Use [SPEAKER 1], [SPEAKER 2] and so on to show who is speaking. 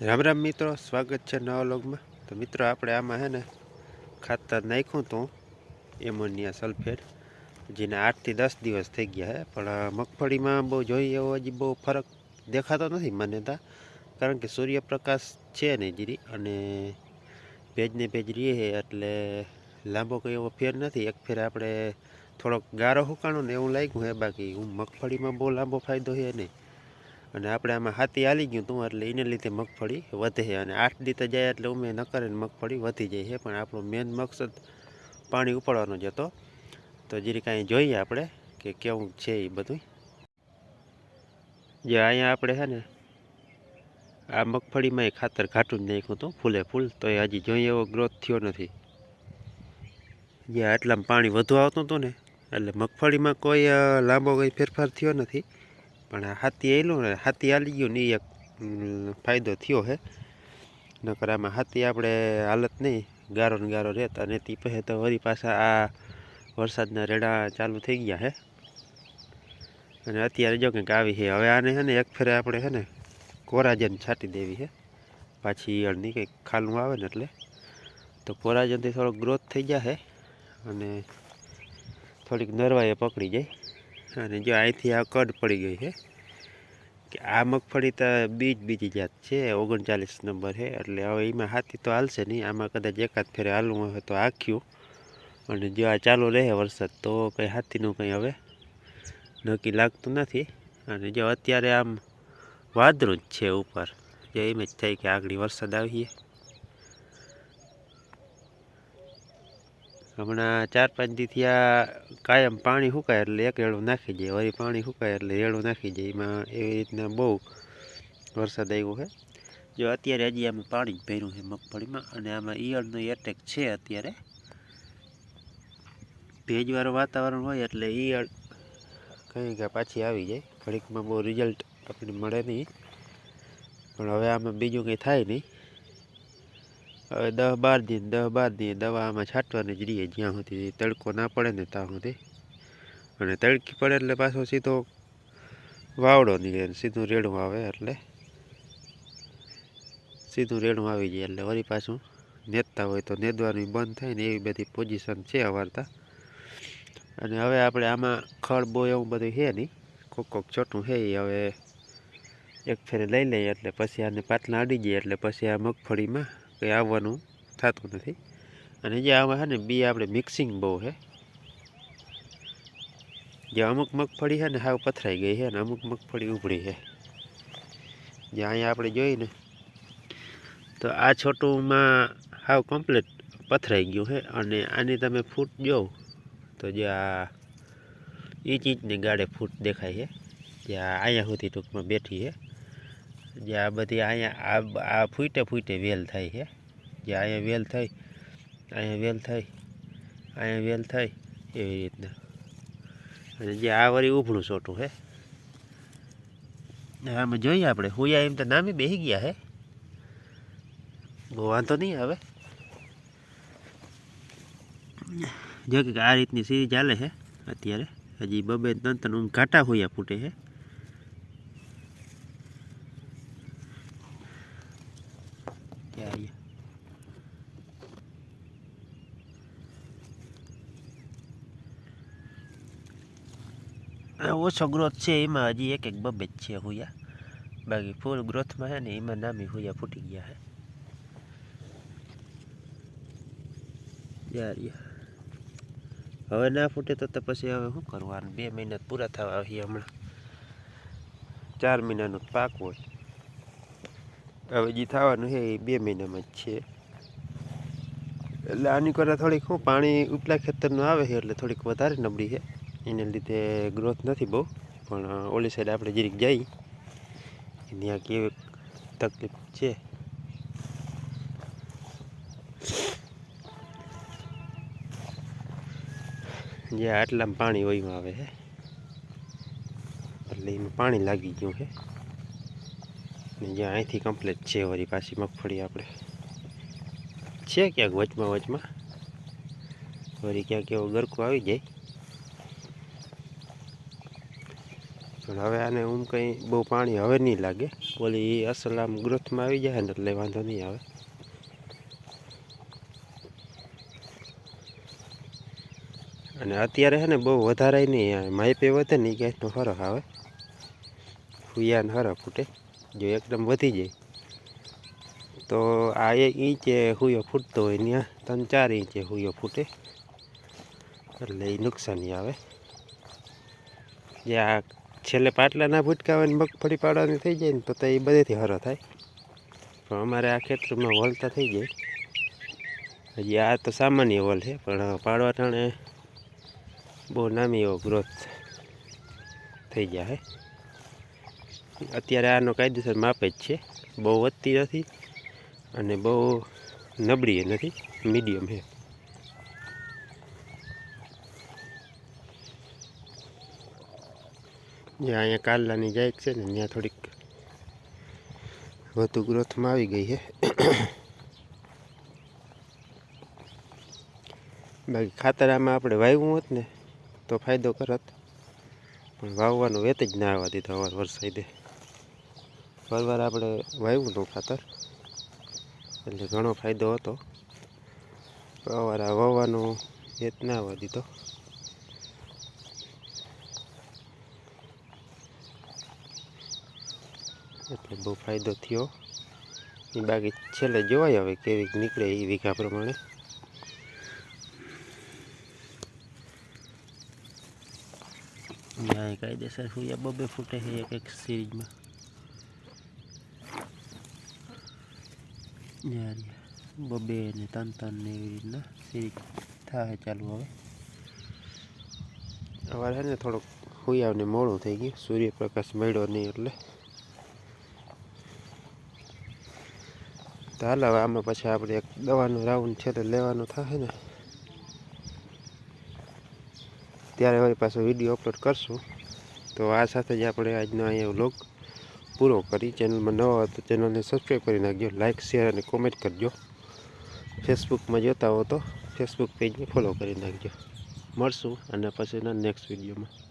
[SPEAKER 1] રામ રામ મિત્રો, સ્વાગત છે નવા લોગમાં તો મિત્રો, આપણે આમાં હે ને ખાતર નાખ્યું હતું, એમોનિયા સલ્ફેટ, જેને આઠથી દસ દિવસ થઈ ગયા હે. પણ મગફળીમાં બહુ જોઈએ એવો હજી બહુ ફરક દેખાતો નથી મને તા, કારણ કે સૂર્યપ્રકાશ છે નહીં જીરી અને ભેજને ભેજ રહીએ એટલે લાંબો કંઈ એવો ફેર નથી. એક ફેર આપણે થોડોક ગારો હુકાણો ને એવું લાગ્યું હે, બાકી હું મગફળીમાં બહુ લાંબો ફાયદો છે નહીં. અને આપણે આમાં હાથી હાલી ગયું તું એટલે એને લીધે મગફળી વધે અને આઠ દીતે જાય એટલે ઉમે ન કરે મગફળી વધી જાય છે. પણ આપણો મેન મકસદ પાણી ઉપાડવાનો જ હતો. તો જીરી કાંઈ જોઈએ આપણે કે કેવું છે એ બધું જે અહીંયા આપણે છે ને, આ મગફળીમાં એ ખાતર ઘાટું જ નાખ્યું હતું, ફૂલે ફૂલ. તો એ હજી જોઈએ એવો ગ્રોથ થયો નથી. જે આટલામાં પાણી વધુ આવતું હતું ને, એટલે મગફળીમાં કોઈ લાંબો કંઈ ફેરફાર થયો નથી. પણ હાથી આવેલું ને, હાથી હાલી ગયું ને એક ફાયદો થયો છે નકર આમાં હાથી આપણે હાલત નહીં, ગારો ને ગારો રહેતા અને તે પહે તો વળી પાછા આ વરસાદના રેડા ચાલુ થઈ ગયા છે અને અત્યારે જો કંઈક આવી છે હવે આને છે ને એક ફેરે આપણે છે ને કોરાજન છાંટી દેવી છે પાછી ઈયળની કંઈક ખાલું આવે ને એટલે. તો કોરાજનથી થોડોક ગ્રોથ થઈ જશે અને થોડીક નરવાઈએ પકડી જાય. અને જો અહીંથી આ કડ પડી ગઈ છે, કે આ મગફળી તો બીજ બીજી જાત છે, ઓગણચાલીસ નંબર છે, એટલે હવે એમાં હાથી તો હાલશે નહીં, આમાં કદાચ એકાદ ફેરે હાલવું હોય તો આખ્યું અને જો આ ચાલુ રહે વરસાદ તો કંઈ હાથીનું કંઈ હવે નક્કી લાગતું નથી. અને જો અત્યારે આમ વાદળું જ છે ઉપર, જે એમ જ થાય કે આગળ વરસાદ આવીએ. હમણાં ચાર પાંચ દીથી આ કાયમ પાણી સુકાય એટલે એક રેડું નાખી જાય વળી પાણી સુકાય એટલે રેડું નાખી જાય એમાં એવી રીતના બહુ વરસાદ આવ્યો છે. જો અત્યારે હજી આમાં પાણી જ ભર્યું છે મગફળીમાં અને આમાં ઈયળનો એટેક છે અત્યારે. ભેજવાળું વાતાવરણ હોય એટલે ઈયળ કંઈ કે પાછી આવી જાય. ઘડીકમાં બહુ રિઝલ્ટ આપણને મળે નહીં. પણ હવે આમાં બીજું કંઈ થાય નહીં. હવે દસ બાર દિન દસ બાર દિન દવા આમાં છાંટવાની જ રહીએ જ્યાં સુધી તડકો ના પડે ને ત્યાં સુધી. અને તડકી પડે એટલે પાછો સીધો વાવડો નીકળે સીધું રેડું આવે એટલે સીધું રેડું આવી જાય એટલે વળી પાછું નેતતા હોય તો નેદવાનું બંધ થાય ને એવી બધી પોઝિશન છે અવારતા અને હવે આપણે આમાં ખડ બો એવું બધું છે નહીં. કોક કોક ચોટું છે એ હવે એક ફેરે લઈ લઈએ એટલે પછી આને પાટલા અડી જાય એટલે પછી આ મગફળીમાં કંઈ આવવાનું થતું નથી. અને જે આમાં છે ને, બી આપણે મિક્સિંગ બહુ છે. જે અમુક મગફળી છે ને, હાવ પથરાઈ ગઈ છે ને અમુક મગફળી ઉભળી છે. જે અહીંયા આપણે જોઈએ ને, તો આ છોટુંમાં હાવ કમ્પ્લીટ પથરાઈ ગયું છે. અને આની તમે ફૂટ જો તો જે આ ઇંચ ઇંચની ગાડે ફૂટ દેખાય છે. જે અહીંયા સુધી ટૂંકમાં બેઠી છે. જે આ બધી અહીંયા આ આ ફૂટે ફૂટે વેલ થાય છે. જે અહીંયા વેલ થઈ અહીંયા વેલ થઈ અહીંયા વેલ થઈ એવી રીતના. અને જે આ વળી ઉભળું છોટું ને આમાં જોઈએ આપણે, હુયા એમ તો નામે બેસી ગયા હે બહુ વાંધો નહીં આવે. જો કે આ રીતની સીરી ચાલે છે અત્યારે. હજી બબે ત્રણ ત્રણ ઘાટા હોયા ફૂટે છે ત્યાં અહીંયા આ ઓછો ગ્રોથ છે એમાં હજી એક એક બબે જ છે હુયા બાકી ફૂલ ગ્રોથમાં છે ને એમાં નામી હુયા ફૂટી ગયા છે હવે ના ફૂટે તો પછી હવે શું કરવાનું બે મહિના પૂરા થવા આવી હમણાં ચાર મહિનાનો પાક હોય હવે જે થવાનું છે એ બે મહિનામાં જ છે એટલે આની કરતાં થોડીક શું પાણી ઉપલા ખેતરનું આવે છે એટલે થોડીક વધારે નબળી છે એને લીધે ગ્રોથ નથી બહુ, પણ ઓલી સાઈડ આપણે જરીક જઈ ત્યાં કેવી તકલીફ છે. જે આટલામાં પાણી ઓયમાં આવે છે એટલે એમાં પાણી લાગી ગયું છે ને જ્યાં અહીંથી કમ્પ્લીટ છે વળી પાછી મગફળી આપણે. છે ક્યાંક વચમાં વચમાં? વળી ક્યાંક એવો ગરકો આવી જાય. પણ હવે આને ઊમ કંઈ બહુ પાણી હવે નહીં લાગે. ઓલી અસલ આમ ગ્રોથમાં આવી જાય ને એટલે વાંધો નહીં આવે. અને અત્યારે છે ને બહુ વધારે નહીં માઇપે વધે ને એ ગેસનો ફરક આવે. ફૂયાને હરા ફૂટે, જો એકદમ વધી જાય. તો આ એક ઇંચે હુયો ફૂટતો હોય ત્યાં ત્રણ ચાર ઇંચે હુયો ફૂટે. એટલે એ નુકસાની આવે. જે આ છેલ્લે પાટલા ના ભૂટકાવાની મગફળી પાડવાની થઈ જાય ને તો એ બધેથી હરો થાય. પણ અમારે આ ખેતરમાં વળતા થઈ જાય હજી આ તો સામાન્ય વલ છે, પણ પાડવા ટાણે બહુ નામી એવો ગ્રોથ થઈ ગયા હે. અત્યારે આનો કાયદેસર માપે જ છે. બહુ વધતી નથી અને બહુ નબળી નથી મીડિયમ છે. જ્યાં અહીંયા કાલાની જાયક છે ને, ત્યાં થોડીક વધુ ગ્રોથમાં આવી ગઈ છે. બાકી ખાતર આમાં આપણે વાવ્યું હોત ને, તો ફાયદો કરત. પણ વાવવાનું વેત જ ના આવવા દીધો અવાર વરસાદે. પરવાર આપણે વાવ્યું હતું ખાતર, એટલે ઘણો ફાયદો હતો. અવાર વાવવાનો વેત ના આવવા દીધો. એટલે બહુ ફાયદો થયો. એ બાકી છેલ્લે જોવાય હવે કેવી નીકળે એ વીઘા પ્રમાણે. ત્યાં કાયદેસર હુયા બબે ફૂટે છે એક એક સિરીજમાં. બબે ને ત્રણ ત્રણ ને એવી રીતના સિરીજ થાય ચાલુ હવે. અવારે છે ને થોડુંક હુયાવને મોડું થઈ ગયું. સૂર્યપ્રકાશ મળ્યો નહીં એટલે. તો હાલ હવે આમાં પછી આપણે એક દવાનો રાઉન્ડ છે તો લેવાનો થશે ને. ત્યારે હવે પાછો વીડિયો અપલોડ કરશું. તો આ સાથે જ આપણે આજનો અહીંયા વ્લોગ પૂરો કરી. ચેનલમાં નવા હોય તો ચેનલને સબસ્ક્રાઈબ કરી નાખજો. લાઇક શેર અને કોમેન્ટ કરજો. ફેસબુકમાં જોતા હો તો ફેસબુક પેજને ફોલો કરી નાખજો. મળશું અને પછીના નેક્સ્ટ વિડીયોમાં